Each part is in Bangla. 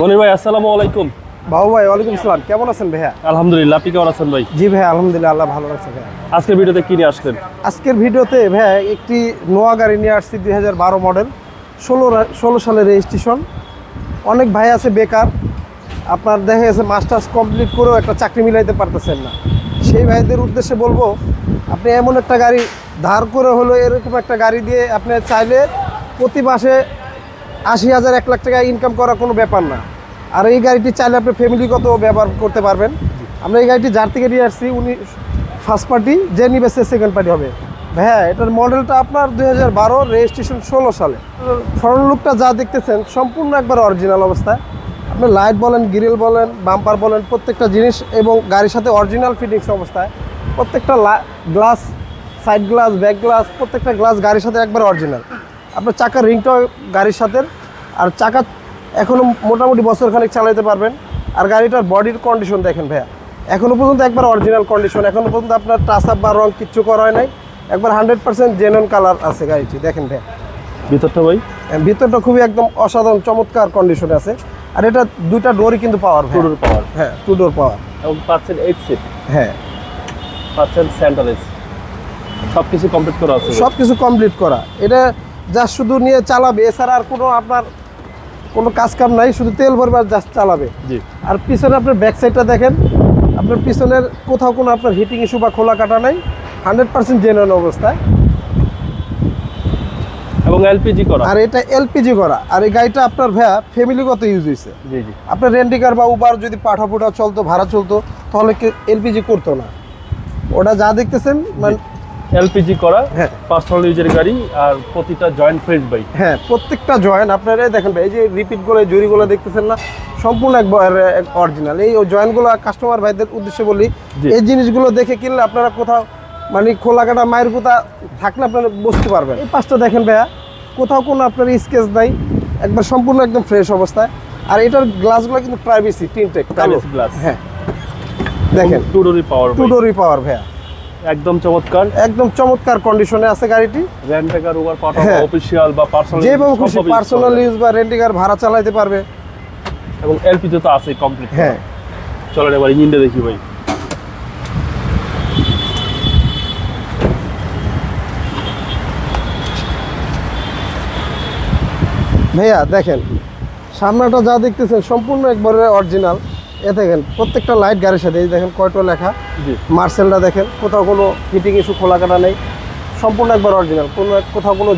মনির ভাই আসসালামু আলাইকুম। বাবু ভাই ওয়ালাইকুম সালাম। কেমন আছেন ভাইয়া? আলহামদুলিল্লাহ আপনি কেমন আছেন ভাই? জি ভাই আলহামদুলিল্লাহ আল্লাহ ভালো রাখছে ভাইয়া। আজকের ভিডিওতে কি নিয়ে আসলেন? আজকের ভিডিওতে ভাইয়া একটি নোয়া গাড়ি নিয়ে আসছি দুই হাজার বারো মডেল ষোলো ষোলো সালের রেজিস্ট্রেশন অনেক ভাই আছে বেকার। আপনার দেখা গেছে মাস্টার্স কমপ্লিট করেও একটা চাকরি মিলাইতে পারতেছেন না। সেই ভাইদের উদ্দেশ্যে বলব আপনি এমন একটা গাড়ি ধার করে হলো এরকম একটা গাড়ি দিয়ে আপনি চাইলে প্রতি মাসে আশি হাজার, এক লাখ টাকা ইনকাম করা কোনো ব্যাপার না। আর এই গাড়িটি চাইলে আপনি ফ্যামিলিগত ব্যবহার করতে পারবেন। আমরা এই গাড়িটি যার থেকে নিয়ে আসছি, উনি ফার্স্ট পার্টি যে নিবে সে সেকেন্ড পার্টি হবে। হ্যাঁ এটার মডেলটা আপনার দুই হাজার বারো রেজিস্ট্রেশন ষোলো সালে। ফ্রন্ট লুকটা যা দেখতেছেন, সম্পূর্ণ একবার অরিজিনাল অবস্থায় আপনি লাইট বলেন গ্রিল বলেন বাম্পার বলেন, প্রত্যেকটা জিনিস এবং গাড়ির সাথে অরিজিনাল ফিটিংস অবস্থায় প্রত্যেকটা glass side glass back glass প্রত্যেকটা গ্লাস গাড়ির সাথে একবার অরিজিনাল আপনার চাকার রিংটাও গাড়ির সাথে আর চাকা এখনও মোটামুটি বছর খানিক চালাতে পারবেন। আর গাড়িটার বডির কন্ডিশন দেখেন ভাইয়া। এখনও পর্যন্ত একবার অরিজিনাল কন্ডিশন এখনও পর্যন্ত আপনার টাচ আপ বা রং কিচ্ছু করা হয় নাই। একবার হান্ড্রেড পার্সেন্ট জেনুইন কালার আছে গাড়িটি দেখেন ভাইয়া। ভিতরটা ভাই? ভিতরটা খুবই একদম অসাধারণ চমৎকার কন্ডিশনে আছে। আর এটা দুইটা ডোরই কিন্তু পাওয়ার টু ডোর পাওয়ার হ্যাঁ টু ডোর পাওয়ার এবং পাচ্ছেন এইট সিট হ্যাঁ। পাচ্ছেন এসি সব কিছু কমপ্লিট করা আছে সব কিছু কমপ্লিট করা। এটা জাস্ট শুধু নিয়ে চালাবে এছাড়া আর কোনো আপনার কোনো কাজ কাম নাই শুধু তেল ভরবে আর জাস্ট চালাবে। জি। আর পিছনে আপনার ব্যাক সাইডটা দেখেন আপনার পিছনের কোথাও কোনো আপনার হিটিং ইস্যু বা খোলা কাটা নাই হান্ড্রেড পার্সেন্ট জেনুইন অবস্থায়। এবং এলপিজি করা। আর এটা এলপিজি করা। আর এই গাড়িটা আপনার ভাইয়া ফ্যামিলিগত ইউজ হয়েছে। জি জি। আপনার রেন্টিকার বা উবার যদি পাঠা পুঠা চলতো ভাড়া চলতো তাহলে এলপিজি করতো না। ওটা যা দেখতেছেন মানে এলপিজি করা হ্যাঁ। পার্সোনাল ইউজের গাড়ি আর প্রতিটা জয়েন্ট ফ্রেন্ড বাই হ্যাঁ প্রত্যেকটা জয়েন্ট আপনারা দেখেন ভাই, এই যে রিপিটগুলো জুড়িগুলো দেখতেছেন না? সম্পূর্ণ একবার অরিজিনাল এই জয়েন্টগুলো কাস্টমার ভাইদের উদ্দেশ্যে বলি। এই জিনিসগুলো দেখে কিনলে আপনারা কোথাও মানে খোলা কাটা মায়ের কোথা থাকলে আপনারা বুঝতে পারবেন। এই পাঁচটা দেখেন ভাইয়া কোথাও কোনো আপনার স্কেচ নাই একবার সম্পূর্ণ একদম ফ্রেশ অবস্থায়। আর এটার গ্লাসগুলো কিন্তু প্রাইভেসি Privacy glass। হ্যাঁ। দেখেন। টু ডোরই পাওয়ার টু ডোরই পাওয়ার ভাইয়া। একদম চমৎকার। একদম চমৎকার কন্ডিশনে আছে গাড়িটি। রেন্টাকার উবার পাঠা হ্যাঁ। অফিসিয়াল বা পার্সোনাল যেভাবে খুশি পার্সোনাল ইউজ বা রেন্টিকার ভাড়া চালাতে পারবে। এবং এলপিজি তো আছে কমপ্লিট হ্যাঁ। চলেন এবার ইঞ্জিনটা দেখি ভাই। ভাইয়া দেখেন সামনেটা যা দেখতেছেন সম্পূর্ণ একবারে অরিজিনাল এ দেখেন প্রত্যেকটা লাইট গাড়ির সাথে এই দেখেন কয়টো লেখা? মার্সেলটা দেখেন কোথাও কোনো হিটিং ইস্যু খোলা কাটা নেই। সম্পূর্ণ একবার অরিজিনাল কোনো কোথাও কোনো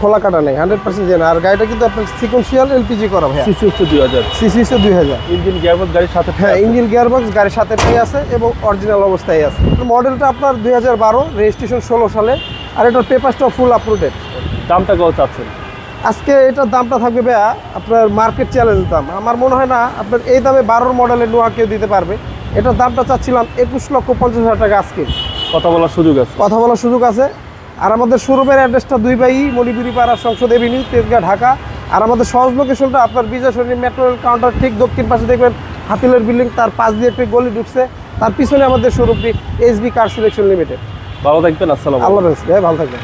খোলা কাটা নেই হান্ড্রেড পার্সেন্ট জেনা আর গাড়িটা কিন্তু আপনার সিকোয়েন্সিয়াল এলপিজি করা ভাইয়া। সিসি হচ্ছে দুই হাজার। সিসি হচ্ছে দুই হাজার। ইঞ্জিন গিয়ারবক্স গাড়ির সাথে হ্যাঁ। ইঞ্জিন গিয়ারবক্স গাড়ির সাথে পেয়ে আছে এবং অরিজিনাল অবস্থায় আছে। মডেলটা আপনার দুই হাজার বারো রেজিস্ট্রেশন ষোলো সালে আর এটার পেপারসটাও ফুল আপলোডেড দামটা কত চাচ্ছেন? আজকে এটার দামটা থাকবে ভাইয়া আপনার মার্কেট চ্যালেঞ্জ দাম। আমার মনে হয় না আপনার এই দামে বারোর মডেলের নোয়া কেউ দিতে পারবে। এটার দামটা চাচ্ছিলাম একুশ লক্ষ পঞ্চাশ হাজার টাকা আজকে। কথা বলার সুযোগ আছে। কথা বলার সুযোগ আছে। আর আমাদের শোরুমের অ্যাড্রেসটা দুই বাই মণিপুরি পাড়া সংসদ এভিনিউ তেজগাঁ ঢাকা। আর আমাদের সহজ লোকেশনটা আপনার Bijoy Sarani metro rail counter ঠিক দক্ষিণ পাশে দেখবেন। হাতিলের বিল্ডিং তার পাশ দিয়ে একটি গলি ঢুকছে। তার পিছনে আমাদের শোরুমটি এসবি কার সিলেকশন লিমিটেড ভালো থাকবেন আসসালাম আল্লাহ ভাই ভালো থাকবেন।